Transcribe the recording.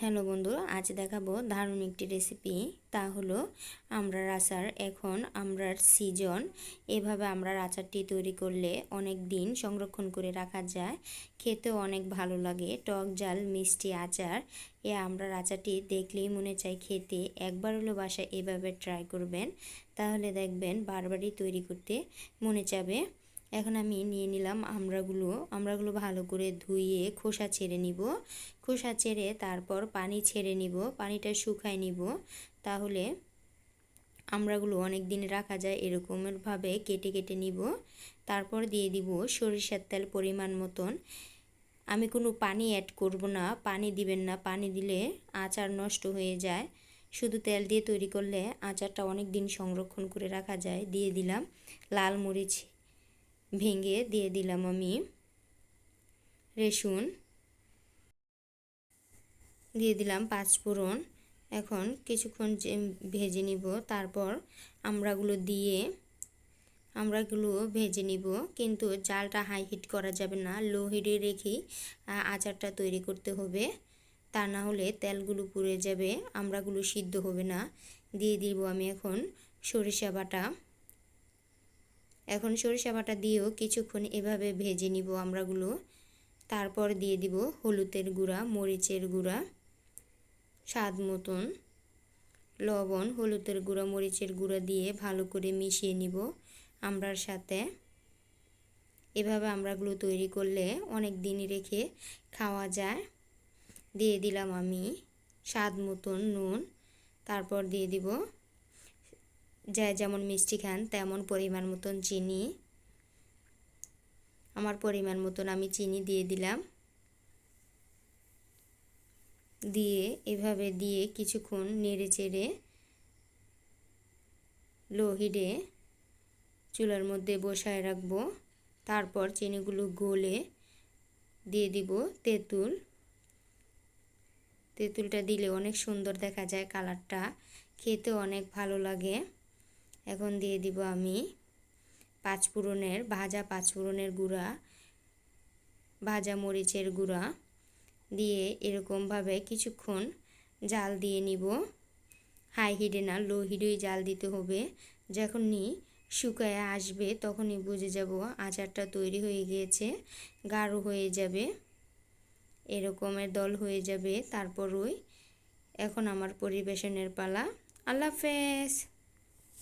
Hello বন্ধু, আজ দেখাবো দারুণ একটি রেসিপি তা হলো আমড়ার আচার এখন আমড়ার সিজন। এভাবে আমড়ার আচারটি তৈরি করলে অনেক দিন সংরক্ষণ করে রাখা যায়। খেতেও অনেক ভালো লাগে। টক, জাল, মিষ্টি, আচার, এ আমড়ার আচারটি দেখলেই মনে চায় খেতে। একবার হলো বাসায় এভাবে ট্রাই করবেন। তাহলে দেখবেন বারবারই তৈরি করতে মনে চাবে। এখন আমি নিয়ে নিলাম আমড়াগুলো। আমড়াগুলো ভালো করে ধুয়ে খোসা ছেড়ে নিব। খোসা ছেড়ে তারপর পানি ছেড়ে নিব, পানিটা শুকায় নিব। তাহলে আমড়াগুলো অনেক দিন রাখা যায় এরকমেরভাবে কেটে কেটে নিব। তারপর দিয়ে দিব সরিষার তেল পরিমাণ মতন। আমি কোনো পানি অ্যাড করব না, পানি দিবেন না। পানি দিলে আচার নষ্ট হয়ে যায়। শুধু তেল দিয়ে তৈরি করলে আচারটা অনেক দিন সংরক্ষণ করে রাখা যায়। দিয়ে দিলাম লাল মরিচ ভেঙে দিয়ে দিলাম আমি। রেসুন দিয়ে দিলাম পাঁচফোড়ন এখন কিছুক্ষণ ভেজে নিব, তারপর আমড়াগুলো দিয়ে আমড়াগুলো ভেজে নিব। কিন্তু জালটা হাই হিট করা যাবে না লো হিটে রেখেই আচারটা তৈরি করতে হবে। তা না হলে তেলগুলো পুড়ে যাবে আমড়াগুলো সিদ্ধ হবে না। দিয়ে দিব আমি এখন সরিষা বাটা। এখন সরিষা বাটা দিয়েও কিছুক্ষণ এভাবে ভেজে নিব আমরাগুলো। তারপর দিয়ে দিব হলুদের গুঁড়া, মরিচের গুঁড়া, স্বাদ মতন। লবণ, হলুদের গুঁড়া, মরিচের গুঁড়া দিয়ে ভালো করে মিশিয়ে নিব আমরার সাথে। এভাবে আমরাগুলো তৈরি করলে অনেক দিন রেখে খাওয়া যায়। দিয়ে দিলাম আমি স্বাদ মতন নুন। তারপর দিয়ে দিব যা যেমন মিষ্টি খান, তেমন পরিমাণ মতন চিনি। আমার পরিমাণ মতন আমি চিনি দিয়ে দিলাম। দিয়ে এভাবে দিয়ে কিছুক্ষণ নেড়ে চেড়ে লোহিডে চুলার মধ্যে বসায় রাখব। তারপর চিনিগুলো গলে দিয়ে দিব তেঁতুল। তেঁতুলটা দিলে অনেক সুন্দর দেখা যায় কালারটা। খেতে অনেক ভালো লাগে। এখন দিয়ে দিব আমি পাঁচফোড়নের ভাজা পাঁচফোড়নের গুঁড়া, ভাজা মরিচের গুঁড়া দিয়ে এরকমভাবে কিছুক্ষণ জাল দিয়ে নিব। হাই হিডে না, লো হিডেই জাল দিতে হবে। যখনই শুকায় আসবে তখনই বুঝে যাব আচারটা তৈরি হয়ে গিয়েছে, গাঢ় হয়ে যাবে, এরকমের দল হয়ে যাবে, তারপর ওই এখন আমার পরিবেশনের পালা। আল্লাহ হাফেজ!